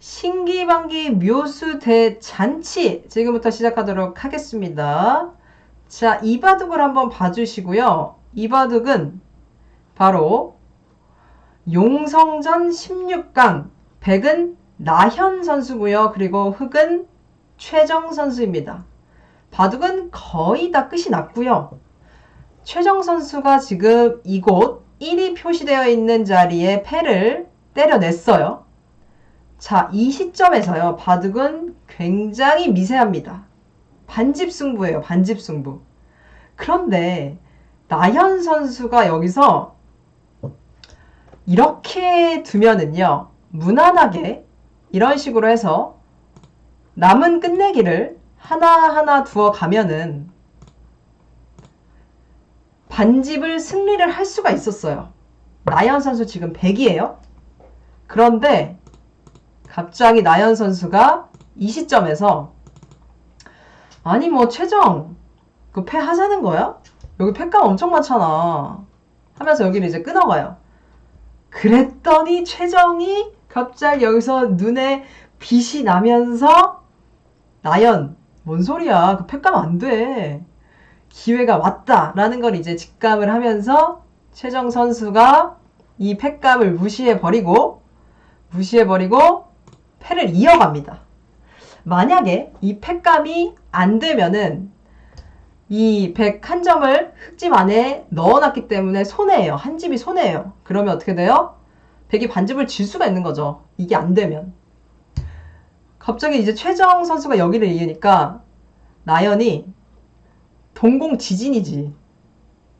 신기방기 묘수 대잔치 지금부터 시작하도록 하겠습니다. 자, 이 바둑을 한번 봐주시고요. 이 바둑은 바로 용성전 16강 백은 나현 선수고요. 그리고 흑은 최정 선수입니다. 바둑은 거의 다 끝이 났고요. 최정 선수가 지금 이곳 1이 표시되어 있는 자리에 패를 때려냈어요. 자, 이 시점에서요, 바둑은 굉장히 미세합니다. 반집 승부예요, 반집 승부. 그런데, 나현 선수가 여기서 이렇게 두면은요, 무난하게 이런 식으로 해서 남은 끝내기를 하나하나 두어 가면은 반집을 승리를 할 수가 있었어요. 나연 선수 지금 100이에요. 그런데 갑자기 나연 선수가 이 시점에서 아니 뭐 최정 그 패 하자는 거야? 여기 패감 엄청 많잖아. 하면서 여기를 이제 끊어가요. 그랬더니 최정이 갑자기 여기서 눈에 빛이 나면서 나연 뭔 소리야 그 패감 안 돼. 기회가 왔다라는 걸 이제 직감을 하면서 최정 선수가 이 패감을 무시해 버리고 무시해 버리고 패를 이어갑니다. 만약에 이 패감이 안 되면은 이 101점을 흑집 안에 넣어놨기 때문에 손해예요. 한 집이 손해예요. 그러면 어떻게 돼요? 100이 반집을 질 수가 있는 거죠. 이게 안 되면. 갑자기 이제 최정 선수가 여기를 이으니까 나연이 동공 지진이지.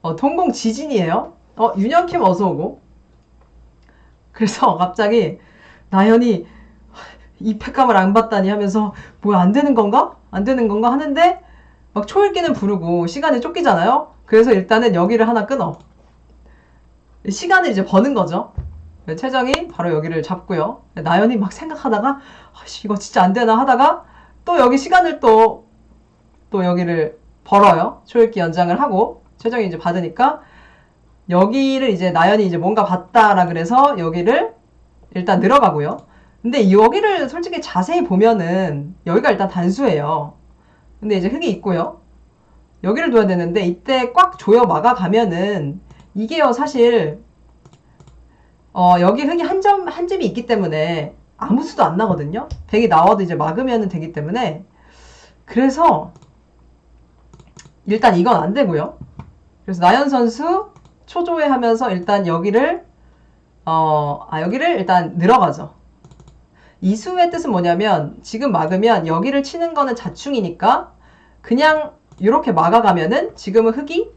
어, 동공 지진이에요. 어, 윤영킴 어서 오고. 그래서 갑자기 나연이 이 팩감을 안 받다니 하면서 뭐야 안 되는 건가? 안 되는 건가 하는데 막 초읽기는 부르고 시간이 쫓기잖아요. 그래서 일단은 여기를 하나 끊어. 시간을 이제 버는 거죠. 최정이 바로 여기를 잡고요. 나연이 막 생각하다가 아씨 이거 진짜 안 되나 하다가 또 여기 시간을 또또 여기를 벌어요. 초읽기 연장을 하고 최정이 이제 받으니까 여기를 이제 나연이 이제 뭔가 봤다라 그래서 여기를 일단 늘어가고요. 근데 여기를 솔직히 자세히 보면은 여기가 일단 단수예요. 근데 이제 흙이 있고요. 여기를 둬야 되는데 이때 꽉 조여 막아 가면은 이게요 사실 어 여기 흙이 한 점한 집이 있기 때문에 아무 수도 안 나거든요. 백이 나와도 이제 막으면 되기 때문에 그래서 일단 이건 안 되고요. 그래서 나연 선수 초조해 하면서 일단 여기를 어, 아, 여기를 일단 늘어가죠. 이수의 뜻은 뭐냐면 지금 막으면 여기를 치는 거는 자충이니까 그냥 이렇게 막아가면은 지금은 흙이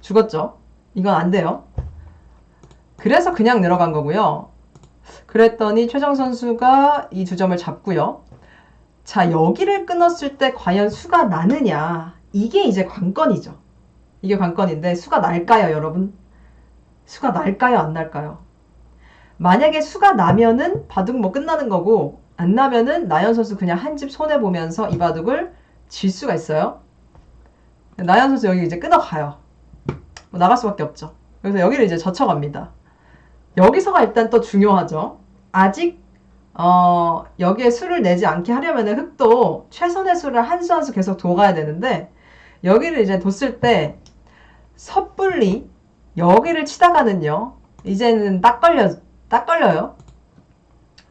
죽었죠. 이건 안 돼요. 그래서 그냥 늘어간 거고요. 그랬더니 최정 선수가 이 두 점을 잡고요. 자, 여기를 끊었을 때 과연 수가 나느냐. 이게 이제 관건이죠. 이게 관건인데 수가 날까요, 여러분? 수가 날까요, 안 날까요? 만약에 수가 나면은 바둑 뭐 끝나는 거고 안 나면은 나연 선수 그냥 한 집 손해 보면서 이 바둑을 질 수가 있어요. 나연 선수 여기 이제 끊어가요. 뭐 나갈 수밖에 없죠. 그래서 여기를 이제 젖혀갑니다. 여기서가 일단 또 중요하죠. 아직 어, 여기에 수를 내지 않게 하려면 흑도 최선의 수를 한 수 한 수 계속 둬가야 되는데 여기를 이제 뒀을 때 섣불리 여기를 치다가는요. 이제는 딱 걸려 딱 걸려요.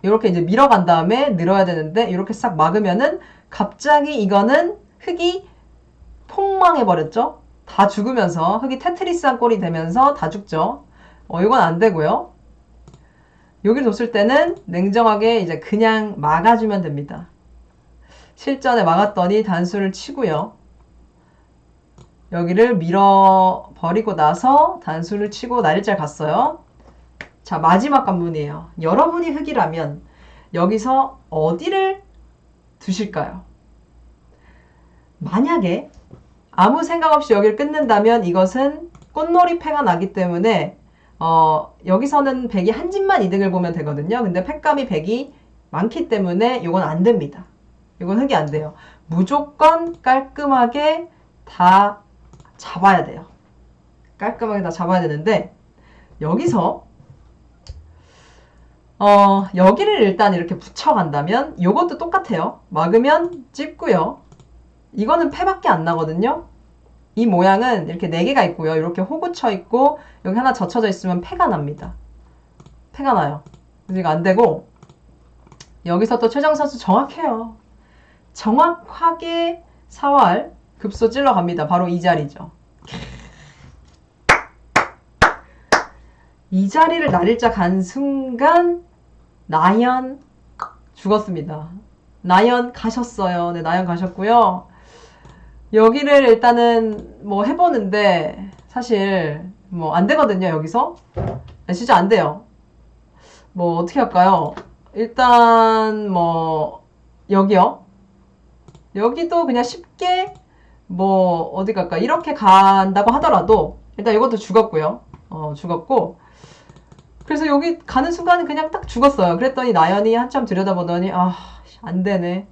이렇게 이제 밀어간 다음에 늘어야 되는데 이렇게 싹 막으면은 갑자기 이거는 흙이 폭망해 버렸죠. 다 죽으면서 흙이 테트리스한 꼴이 되면서 다 죽죠. 어 이건 안 되고요. 여기를 뒀을 때는 냉정하게 이제 그냥 막아주면 됩니다. 실전에 막았더니 단수를 치고요. 여기를 밀어 버리고 나서 단수를 치고 날일잘 갔어요. 자, 마지막 관문이에요. 여러분이 흑이라면 여기서 어디를 두실까요? 만약에 아무 생각 없이 여기를 끊는다면 이것은 꽃놀이 패가 나기 때문에 어, 여기서는 백이 한 집만 이득을 보면 되거든요. 근데 팩감이 백이 많기 때문에 이건 안 됩니다. 이건 흑이 안 돼요. 무조건 깔끔하게 다 잡아야 돼요. 깔끔하게 다 잡아야 되는데 여기서 어, 여기를 일단 이렇게 붙여간다면 이것도 똑같아요. 막으면 찝고요. 이거는 패밖에 안 나거든요. 이 모양은 이렇게 네 개가 있고요. 이렇게 호구쳐 있고 여기 하나 젖혀져 있으면 패가 납니다. 패가 나요. 그래서 안 되고 여기서 또 최정 선수 정확해요. 정확하게 사활 급소 찔러 갑니다. 바로 이 자리죠. 이 자리를 날일자 간 순간 나연 죽었습니다. 나연 가셨어요. 네, 나연 가셨고요. 여기를 일단은 뭐 해보는데 사실 뭐 안 되거든요. 여기서 네, 진짜 안 돼요. 뭐 어떻게 할까요? 일단 뭐 여기요. 여기도 그냥 쉽게 뭐 어디 갈까 이렇게 간다고 하더라도 일단 이것도 죽었고요. 어 죽었고 그래서 여기 가는 순간은 그냥 딱 죽었어요. 그랬더니 나연이 한참 들여다보더니 아 안 되네.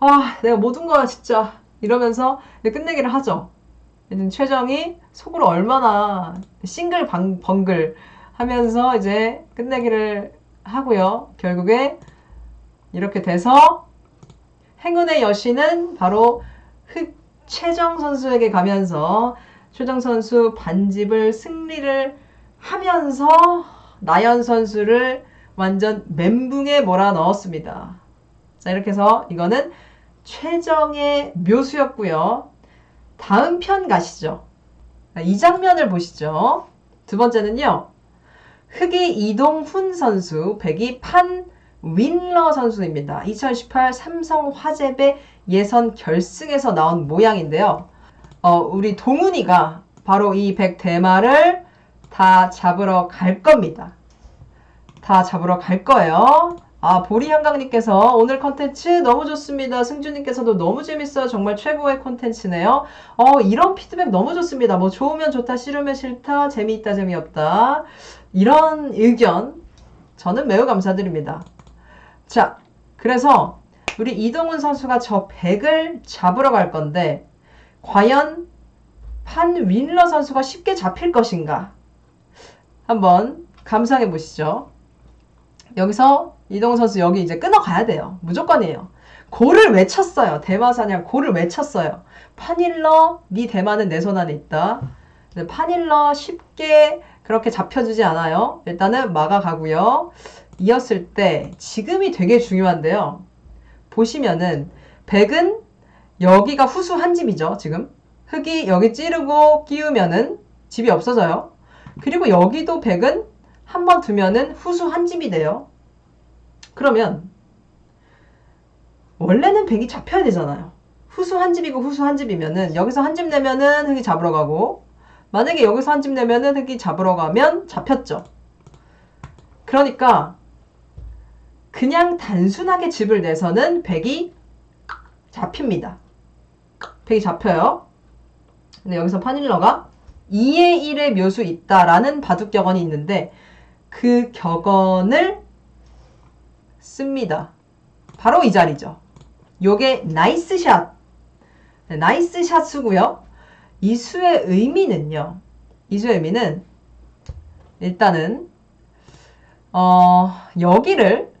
아 내가 모든 거 진짜 이러면서 끝내기를 하죠. 최정이 속으로 얼마나 싱글 방, 벙글 하면서 이제 끝내기를 하고요. 결국에 이렇게 돼서 행운의 여신은 바로 흑 최정 선수에게 가면서 최정 선수 반집을 승리를 하면서 나연 선수를 완전 멘붕에 몰아 넣었습니다. 자, 이렇게 해서 이거는 최정의 묘수였고요. 다음 편 가시죠. 자, 이 장면을 보시죠. 두 번째는요. 흑이 이동훈 선수, 백이 판 윈러 선수입니다. 2018 삼성 화재배 예선 결승에서 나온 모양인데요. 어, 우리 동훈이가 바로 이 백 대마를 다 잡으러 갈 겁니다. 다 잡으러 갈 거예요. 아, 보리 한강님께서 오늘 컨텐츠 너무 좋습니다. 승주님께서도 너무 재밌어요. 정말 최고의 컨텐츠네요. 어, 이런 피드백 너무 좋습니다. 뭐 좋으면 좋다, 싫으면 싫다, 재미있다, 재미없다. 이런 의견 저는 매우 감사드립니다. 자, 그래서 우리 이동훈 선수가 저 100을 잡으러 갈 건데 과연 판 윈러 선수가 쉽게 잡힐 것인가? 한번 감상해 보시죠. 여기서 이동훈 선수 여기 이제 끊어가야 돼요. 무조건이에요. 고를 외쳤어요. 대마사냥 고를 외쳤어요. 파닐러, 네 대마는 내 손 안에 있다. 파닐러 쉽게 그렇게 잡혀주지 않아요. 일단은 막아가고요. 이었을 때 지금이 되게 중요한데요. 보시면은 백은 여기가 후수 한 집이죠. 지금 흙이 여기 찌르고 끼우면은 집이 없어져요. 그리고 여기도 백은 한 번 두면은 후수 한 집이 돼요. 그러면 원래는 백이 잡혀야 되잖아요. 후수 한 집이고 후수 한 집이면은 여기서 한 집 내면은 흙이 잡으러 가고 만약에 여기서 한 집 내면은 흙이 잡으러 가면 잡혔죠. 그러니까 그냥 단순하게 집을 내서는 백이 잡힙니다. 백이 잡혀요. 근데 여기서 파닐러가 2의 1의 묘수 있다라는 바둑 격언이 있는데 그 격언을 씁니다. 바로 이 자리죠. 요게 나이스 샷. 네, 나이스 샷 수고요. 이 수의 의미는요. 이 수의 의미는 일단은 어, 여기를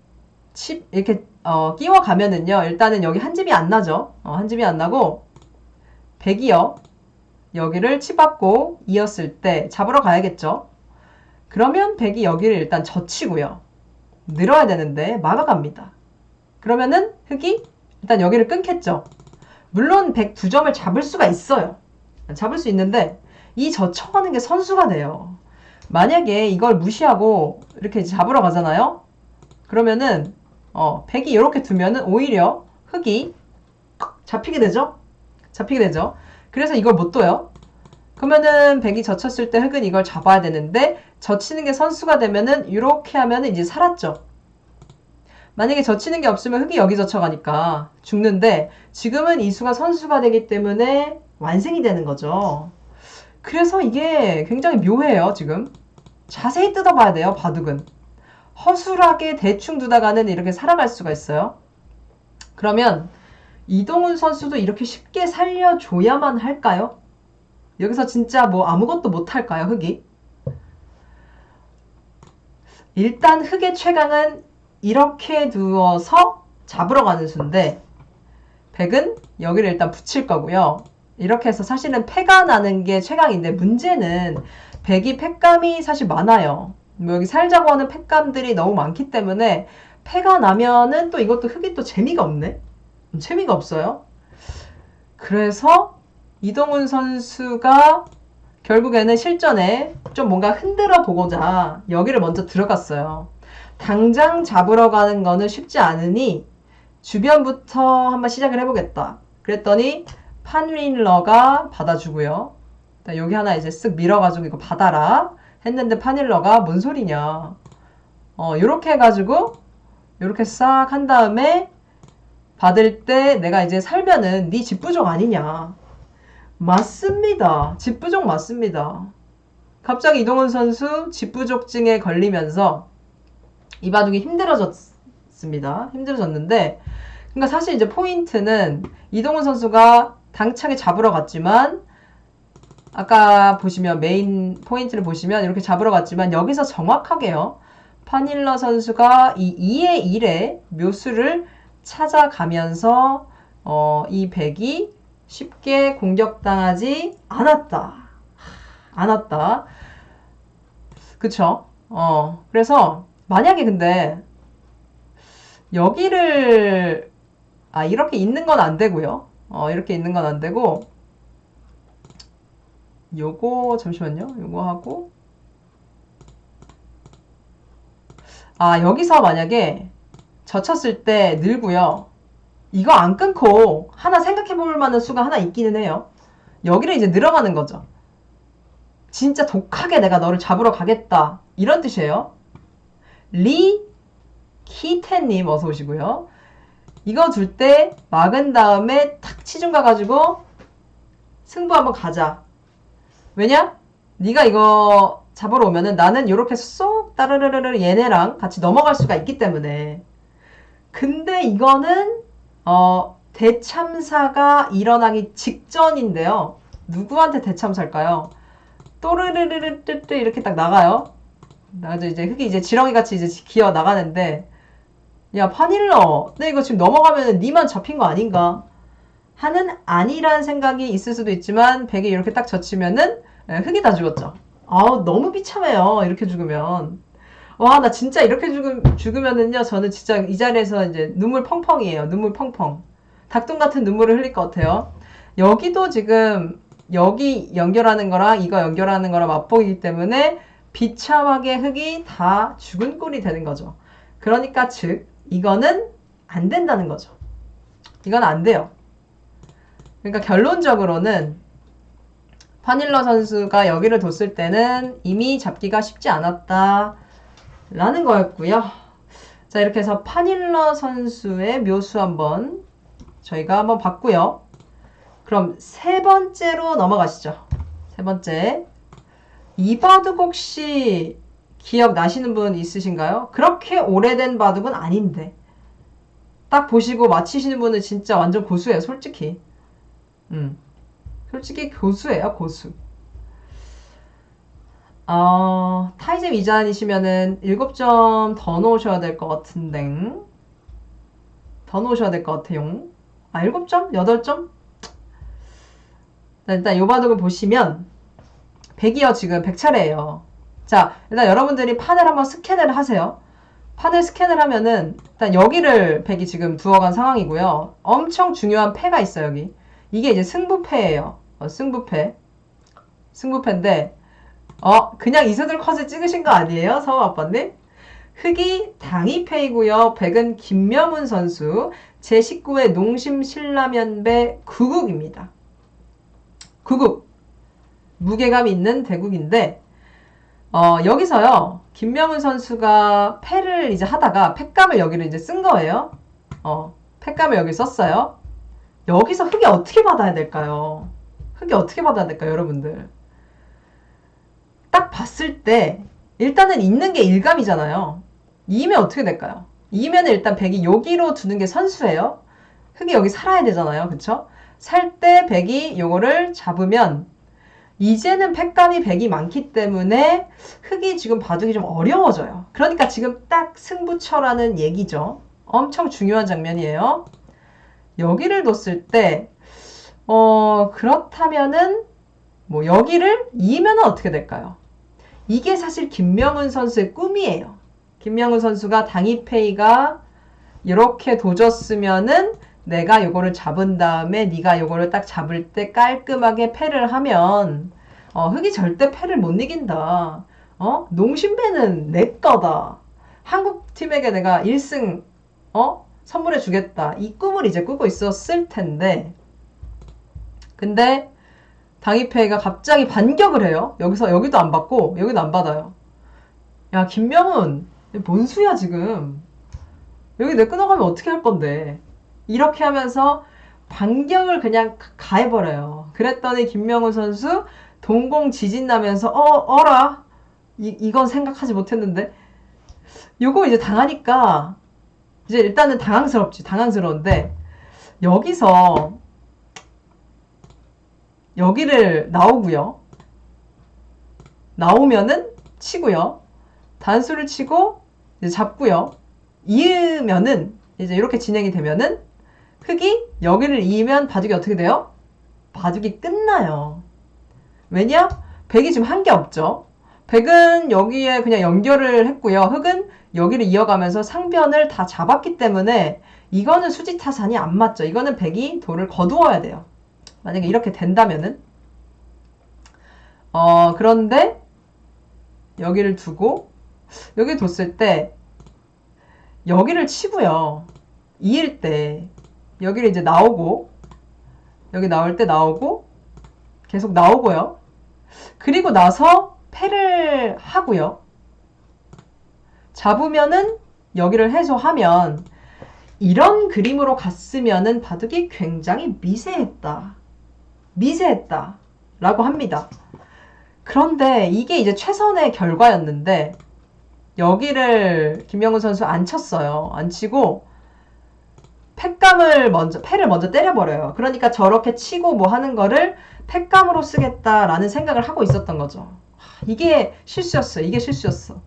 칩 이렇게 어, 끼워 가면은요. 일단은 여기 한 집이 안 나죠. 어, 한 집이 안 나고 100이요. 여기를 치받고 이었을 때 잡으러 가야겠죠. 그러면 100이 여기를 일단 젖히고요. 늘어야 되는데 막아갑니다. 그러면은 흑이 일단 여기를 끊겠죠. 물론 100두 점을 잡을 수가 있어요. 잡을 수 있는데 이 젖혀가는 게 선수가 돼요. 만약에 이걸 무시하고 이렇게 잡으러 가잖아요. 그러면은 어, 100이 이렇게 두면은 오히려 흑이 잡히게 되죠. 잡히게 되죠. 그래서 이걸 못 둬요. 그러면은 100이 젖혔을 때 흑은 이걸 잡아야 되는데 젖히는 게 선수가 되면은 이렇게 하면은 이제 살았죠. 만약에 젖히는 게 없으면 흑이 여기 젖혀가니까 죽는데 지금은 이 수가 선수가 되기 때문에 완생이 되는 거죠. 그래서 이게 굉장히 묘해요, 지금. 자세히 뜯어봐야 돼요, 바둑은. 허술하게 대충 두다가는 이렇게 살아갈 수가 있어요. 그러면 이동훈 선수도 이렇게 쉽게 살려줘야만 할까요? 여기서 진짜 뭐 아무것도 못 할까요, 흑이? 일단 흑의 최강은 이렇게 두어서 잡으러 가는 수인데 백은 여기를 일단 붙일 거고요. 이렇게 해서 사실은 패가 나는 게 최강인데 문제는 백이 패감이 사실 많아요. 뭐 여기 살자고 하는 패감들이 너무 많기 때문에 패가 나면은 또 이것도 흑이 또 재미가 없네. 음, 재미가 없어요. 그래서 이동훈 선수가 결국에는 실전에 좀 뭔가 흔들어 보고자 여기를 먼저 들어갔어요. 당장 잡으러 가는 거는 쉽지 않으니 주변부터 한번 시작을 해보겠다. 그랬더니 판윌러가 받아주고요. 여기 하나 이제 쓱 밀어가지고 이거 받아라 했는데 판윌러가 뭔 소리냐. 어, 요렇게 해가지고 요렇게 싹 한 다음에 받을 때 내가 이제 살면은 네 집부족 아니냐. 맞습니다. 집부족 맞습니다. 갑자기 이동훈 선수 집부족증에 걸리면서 이 바둑이 힘들어졌습니다. 힘들어졌는데, 그러니까 사실 이제 포인트는 이동훈 선수가 당차게 잡으러 갔지만, 아까 보시면 메인 포인트를 보시면 이렇게 잡으러 갔지만 여기서 정확하게요. 파닐러 선수가 이 2의 1의 묘수를 찾아가면서 어, 이 백이 쉽게 공격당하지 않았다. 않았다. 그쵸? 어, 그래서 만약에 근데 여기를 아 이렇게 있는 건 안 되고요. 어, 이렇게 있는 건 안 되고 요거 잠시만요. 요거 하고 아 여기서 만약에 젖혔을 때 늘고요. 이거 안 끊고 하나 생각해 볼 만한 수가 하나 있기는 해요. 여기를 이제 늘어가는 거죠. 진짜 독하게 내가 너를 잡으러 가겠다. 이런 뜻이에요. 리 키테님 어서 오시고요. 이거 줄 때 막은 다음에 탁 치중 가가지고 승부 한번 가자. 왜냐? 네가 이거 잡으러 오면은 나는 이렇게 쏙 따르르르르 얘네랑 같이 넘어갈 수가 있기 때문에. 근데 이거는 어, 대참사가 일어나기 직전인데요. 누구한테 대참사일까요? 또르르르르르 이렇게 딱 나가요. 나가서 이제 흙이 이제 지렁이 같이 이제 기어 나가는데 야 파닐러, 근데 이거 지금 넘어가면 니만 잡힌 거 아닌가? 하는 아니란 생각이 있을 수도 있지만 백이 이렇게 딱 젖히면은 예, 흙이 다 죽었죠. 아우 너무 비참해요. 이렇게 죽으면. 와, 나 진짜 이렇게 죽음, 죽으면은요, 저는 진짜 이 자리에서 이제 눈물 펑펑이에요. 눈물 펑펑. 닭똥 같은 눈물을 흘릴 것 같아요. 여기도 지금, 여기 연결하는 거랑 이거 연결하는 거랑 맛보기 때문에 비참하게 흙이 다 죽은 꼴이 되는 거죠. 그러니까 즉, 이거는 안 된다는 거죠. 이건 안 돼요. 그러니까 결론적으로는 파닐러 선수가 여기를 뒀을 때는 이미 잡기가 쉽지 않았다. 라는 거였고요. 자, 이렇게 해서 파닐러 선수의 묘수 한번 저희가 한번 봤고요. 그럼 세 번째로 넘어가시죠. 세 번째. 이 바둑 혹시 기억나시는 분 있으신가요? 그렇게 오래된 바둑은 아닌데. 딱 보시고 맞히시는 분은 진짜 완전 고수예요, 솔직히. 음. 솔직히 고수예요, 고수. 어, 타이즈 미잔이시면은 7점 더 넣으셔야 될 것 같은데. 더 넣으셔야 될 것 같아요. 아, 7점? 8점? 자, 일단 요 바둑을 보시면 100이요, 지금 100차례예요. 자, 일단 여러분들이 판을 한번 스캔을 하세요. 판을 스캔을 하면은 일단 여기를 100이 지금 두어간 상황이고요. 엄청 중요한 패가 있어요, 여기. 이게 이제 승부패예요. 어, 승부패. 승부패인데 어, 그냥 이세돌 컷을 찍으신 거 아니에요? 서우 아빠님? 흑이 당이페이고요. 백은 김명훈 선수. 제19회 농심 신라면배 9국입니다. 9국. 무게감 있는 대국인데 어, 여기서요. 김명훈 선수가 패를 이제 하다가 패감을 여기를 이제 쓴 거예요. 어, 패감을 여기 썼어요. 여기서 흑이 어떻게 받아야 될까요? 흑이 어떻게 받아야 될까요, 여러분들? 딱 봤을 때 일단은 있는 게 일감이잖아요. 이면 어떻게 될까요? 이면 일단 백이 여기로 두는 게 선수예요. 흑이 여기 살아야 되잖아요. 그쵸? 살때 백이 요거를 잡으면 이제는 팩감이 100이 많기 때문에 흑이 지금 바둑이 좀 어려워져요. 그러니까 지금 딱 승부처라는 얘기죠. 엄청 중요한 장면이에요. 여기를 뒀을 때, 어, 그렇다면은, 뭐, 여기를 이으면 어떻게 될까요? 이게 사실 김명훈 선수의 꿈이에요. 김명훈 선수가 당이페이가 이렇게 도졌으면은 내가 요거를 잡은 다음에 네가 요거를 딱 잡을 때 깔끔하게 패를 하면 어, 흑이 절대 패를 못 이긴다. 어? 농심배는 내 거다. 한국 팀에게 내가 1승 어? 선물해 주겠다. 이 꿈을 이제 꾸고 있었을 텐데 근데 당이페이가 갑자기 반격을 해요. 여기서 여기도 안 받고 여기도 안 받아요. 야 김명훈 뭔 수야 지금 여기 내 끊어가면 어떻게 할 건데 이렇게 하면서 반격을 그냥 가- 가해버려요. 그랬더니 김명훈 선수 동공 지진 나면서 어 어라 이, 이건 생각하지 못했는데 요거 이제 당하니까 이제 일단은 당황스럽지 당황스러운데 여기서 여기를 나오고요. 나오면은 치고요. 단수를 치고 이제 잡고요. 이으면은 이제 이렇게 진행이 되면은 흑이 여기를 이으면 바둑이 어떻게 돼요? 바둑이 끝나요. 왜냐? 백이 지금 한 게 없죠. 백은 여기에 그냥 연결을 했고요. 흑은 여기를 이어가면서 상변을 다 잡았기 때문에 이거는 수지타산이 안 맞죠. 이거는 백이 돌을 거두어야 돼요. 만약에 이렇게 된다면은 어 그런데 여기를 두고 여기 뒀을 때 여기를 치고요. 이을 때 여기를 이제 나오고 여기 나올 때 나오고 계속 나오고요. 그리고 나서 패를 하고요. 잡으면은 여기를 해소하면 이런 그림으로 갔으면은 바둑이 굉장히 미세했다. 미세했다. 라고 합니다. 그런데 이게 이제 최선의 결과였는데 여기를 김명훈 선수 안 쳤어요. 안 치고 팩감을 먼저 패를 먼저 때려버려요. 그러니까 저렇게 치고 뭐 하는 거를 팩감으로 쓰겠다라는 생각을 하고 있었던 거죠. 하, 이게 실수였어요. 이게 실수였어.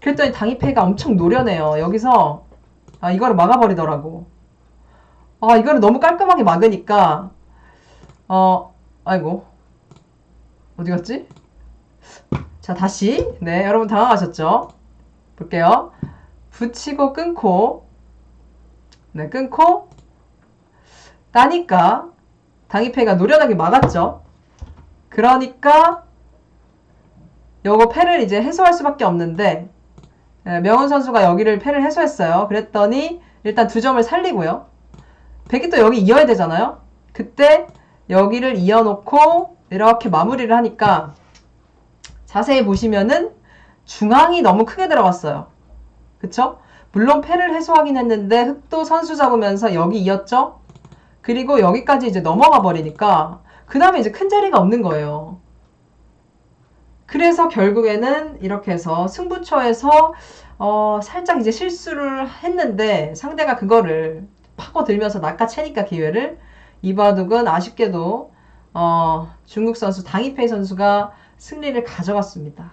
그랬더니 당이패가 엄청 노련해요. 여기서 아 이거를 막아버리더라고. 아 이거를 너무 깔끔하게 막으니까 어 아이고 어디 갔지? 자 다시 네 여러분 당황하셨죠? 볼게요. 붙이고 끊고 네 끊고 따니까 당이패가 노련하게 막았죠. 그러니까 요거 패를 이제 해소할 수밖에 없는데 예, 명훈 선수가 여기를 패를 해소했어요. 그랬더니 일단 두 점을 살리고요. 백이 또 여기 이어야 되잖아요. 그때 여기를 이어놓고 이렇게 마무리를 하니까 자세히 보시면은 중앙이 너무 크게 들어갔어요. 그쵸? 물론 패를 해소하긴 했는데 흑도 선수 잡으면서 여기 이었죠? 그리고 여기까지 이제 넘어가 버리니까 그 다음에 이제 큰 자리가 없는 거예요. 그래서 결국에는 이렇게 해서 승부처에서 어, 살짝 이제 실수를 했는데 상대가 그거를 파고들면서 낚아채니까 기회를 이바둑은 아쉽게도 어, 중국 선수 당이페이 선수가 승리를 가져갔습니다.